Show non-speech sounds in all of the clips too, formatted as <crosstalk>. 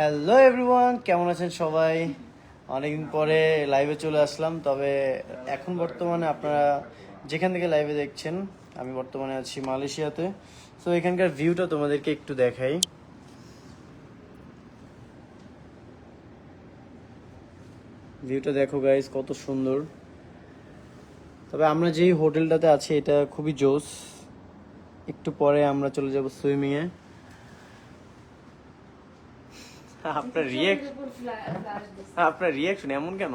Hello everyone কেমন আছেন সবাই? অনেকদিন পরে লাইভে চলে আসলাম, তবে এখন বর্তমানে আপনারা যেখান থেকে লাইভে দেখছেন, আমি বর্তমানে আছি মালয়েশিয়াতে। তো এখানকার ভিউটা তোমাদেরকে একটু দেখাই। ভিউটা দেখো গাইস কত সুন্দর। তবে আমরা যেই হোটেলটাতে আছি, এটা খুবই জোস। একটু পরে আমরা চলে যাব সুইমিং এ আপনার রিয়েক্ট। আপনার রিয়াকশন এমন কেন?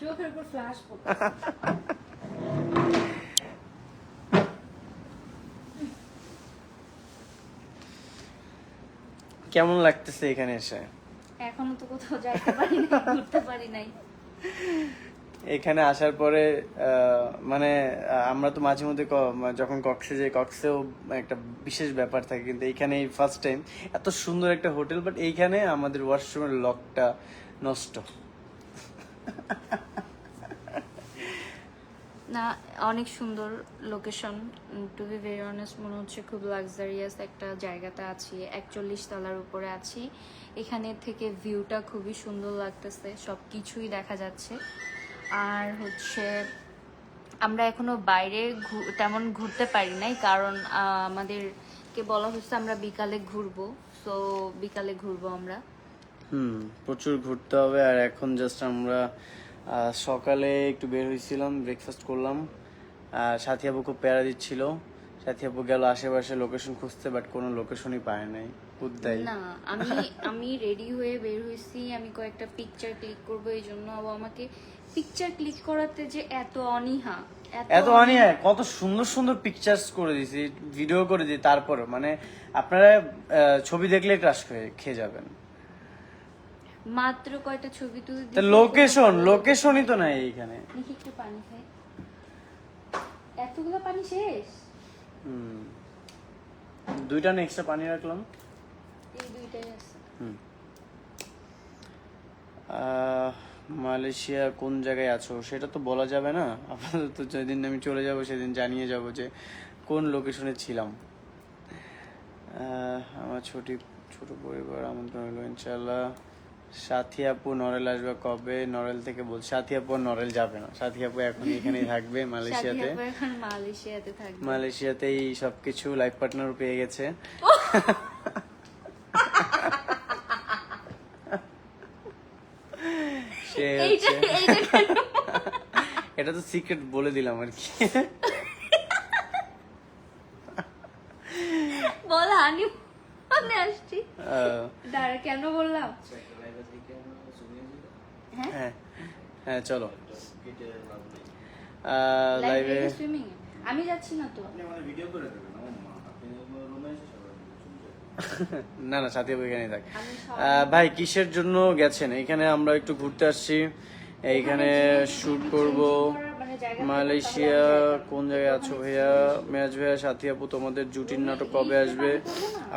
চোখের উপর ফ্ল্যাশ কেমন লাগতেছে এখানে এসে? এখনও তো কোথাও যাইতে পারি নাই ঘুরতে পারি নাই। এখানে আসার পরে মানে আমরা তো মাঝে মধ্যে যখন কক্সে যাই, কক্সেও একটা বিশেষ ব্যাপার থাকে, কিন্তু এইখানে এই ফার্স্ট টাইম এত সুন্দর একটা হোটেল বাট এইখানে আমাদের ওয়াশরুমের লকটা নষ্ট। না, অনেক সুন্দর location to be very honest মনে হচ্ছে খুব লাক্সারিয়াস একটা জায়গাতে আছি। একচল্লিশ তলার উপরে আছি। এখানে থেকে ভিউটা খুবই সুন্দর লাগতেছে সব কিছুই দেখা যাচ্ছে। আর হচ্ছে আমরা এখনও বাইরে তেমন ঘুরতে পারি নাই, কারণ আমাদের আমাদেরকে বলা হচ্ছে আমরা বিকালে ঘুরবো সো বিকালে ঘুরবো আমরা। হুম, প্রচুর ঘুরতে হবে, আর এখন জাস্ট আমরা সকালে একটু বের হয়েছিলাম ব্রেকফাস্ট করলাম, আর সাথী প্যারা দিচ্ছিল। সাথী আপু গেল আশেপাশে লোকেশন খুঁজতে বাট কোনো লোকেশনই পায় নাই। উদ্দাই না আমি আমি রেডি হয়ে বের হয়েছি। আমি কয়েকটা পিকচার ক্লিক করব এই জন্য ও আমাকে পিকচার ক্লিক করাতে যে এত অনীহা এত অনিয়া কত সুন্দর সুন্দর পিকচার্স করে দিছি ভিডিও করে দিই তারপর মানে আপনারা ছবি দেখলে ক্রাশ খেয়ে যাবেন। মাত্র কয়টা ছবি তুলে লোকেশন লোকেশনই তো নাই এইখানে। দেখি একটু পানি খাই। এতগুলো পানি শেষ? দুইটা না এক্সট্রা পানি রাখলাম। এই দুইটাই আছে। হুম। মালয়েশিয়া কোন জায়গায় আছো? সেটা তো বলা যাবে না। আপাতত যেদিন আমি চলে যাব সেদিন জানিয়ে যাব যে কোন লোকেশনে ছিলাম। আমার ছোটি ছোট পরিবার আমন্ত্রণ হলো ইনশাল্লাহ সাথী আপু নরেল আসবে কবে? নরেল থেকে বল সাথী আপু নরেল যাবে না। সাথী আপু এখন এখানেই থাকবে <laughs> মালয়েশিয়াতে। থাকবে। মালয়েশিয়াতেই সবকিছু লাইফ পার্টনার পেয়ে গেছে। <laughs> সে হচ্ছে <laughs> এটা তো সিক্রেট বলে দিলাম আর কি। বল হানি। মানে আসছি। দাঁড়া কেন বললাম? হ্যাঁ? হ্যাঁ হ্যাঁ চলো। লাইভে লাইভে সুইমিং আমি যাচ্ছি না তো। না না সাথী আপু এখানেই থাক। ভাই কিসের জন্য গেছেন? এখানে আমরা একটু ঘুরতে আসছি। এইখানে শুট করব। মালয়েশিয়া কোন জায়গায় আছো ভাইয়া? মেয়াজ ভাইয়া সাথী আপু তোমাদের জুটির নাটক কবে আসবে?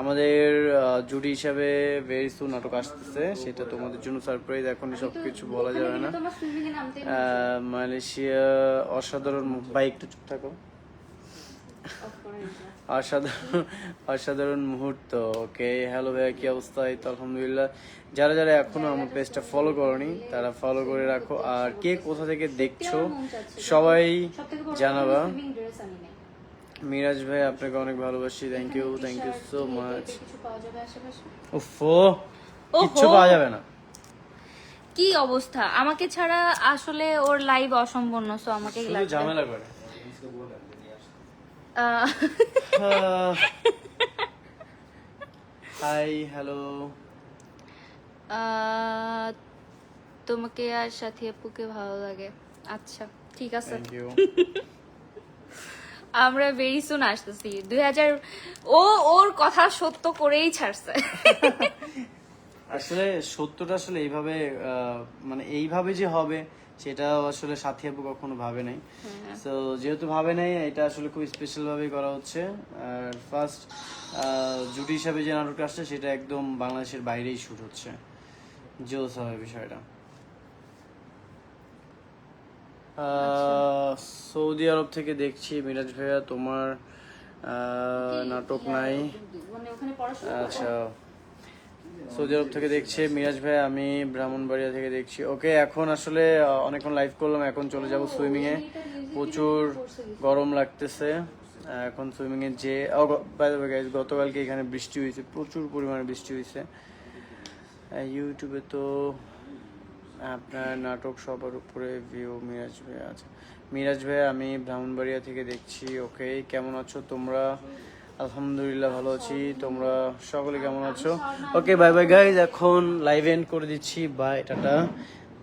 আমাদের জুটি হিসাবে ভেরি সু নাটক আসতেছে সেটা তোমাদের জন্য সারপ্রাইজ এখনই সবকিছু বলা যাবে না। মালয়েশিয়া অসাধারণ বাইকটা ভাই একটু চুপ থাকো। অসাধারণ অসাধারণ মুহূর্ত ওকে হ্যালো ভাইয়া কি অবস্থা? এই তো আলহামদুলিল্লাহ। যারা যারা এখনও আমার পেজটা ফলো করনি তারা ফলো করে রাখো। আর কে কোথা থেকে দেখছ সবাই জানাবা। মিরাজ ভাই আপনাকে অনেক ভালোবাসি। Thank you thank you so much যাবে কিচ্ছু পাওয়া যাবে না। কি অবস্থা? আমাকে ছাড়া আসলে ওর লাইভ অসম্পূর্ণ সো আমাকে ঝামেলা করে। <laughs> <laughs> হাই হ্যালো তোমাকে আর সাথী আপুকে ভালো লাগে। আচ্ছা ঠিক আছে। <laughs> আমরা ভেরি সুন আসতেছি। দুই হাজার ও ওর কথা সত্য করেই ছাড়ছে। আসলে সত্যটা আসলে এইভাবে মানে এইভাবে যে হবে সেটা আসলে সাথী আপু কখনো ভাবে নাই। তো যেহেতু ভাবে নাই এটা আসলে খুব স্পেশাল ভাবে করা হচ্ছে। আর ফার্স্ট জুটি হিসাবে যে নাটকটা আসছে সেটা একদম বাংলাদেশের বাইরেই শুট হচ্ছে। জোস হবে বিষয়টা। সৌদি আরব থেকে দেখছি মিরাজ ভাইয়া তোমার নাটক নাই। ওখানে পড়াশোনা আচ্ছা। সৌদি আরব থেকে দেখছে, মিরাজ ভাই, আমি ব্রাহ্মণবাড়িয়া থেকে দেখছি। ওকে, এখন আসলে অনেকক্ষণ লাইভ করলাম, এখন চলে যাব সুইমিং এ প্রচুর গরম লাগতেছে এখন সুইমিং এ যে গতকালকে এখানে বৃষ্টি হয়েছে, প্রচুর পরিমাণে বৃষ্টি হয়েছে। ইউটিউবে তো আপনার নাটক সবার উপরে ভিউ মিরাজ ভাই আছে। মিরাজ ভাই, আমি ব্রাহ্মণবাড়িয়া থেকে দেখছি, ওকে, কেমন আছো তোমরা? আলহামদুলিল্লাহ ভালো আছি। তোমরা সকলে কেমন আছো? ওকে বাই বাই গাইজ এখন লাইভ এন্ড করে দিচ্ছি। By tata.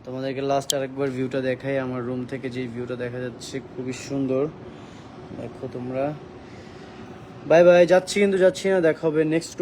তোমাদেরকে লাস্ট আরেকবার ভিউটা দেখাই। আমার রুম থেকে যে ভিউটা দেখা যাচ্ছে, খুবই সুন্দর। দেখো তোমরা। বাই বাই যাচ্ছি কিন্তু যাচ্ছি না, দেখা হবে নেক্সট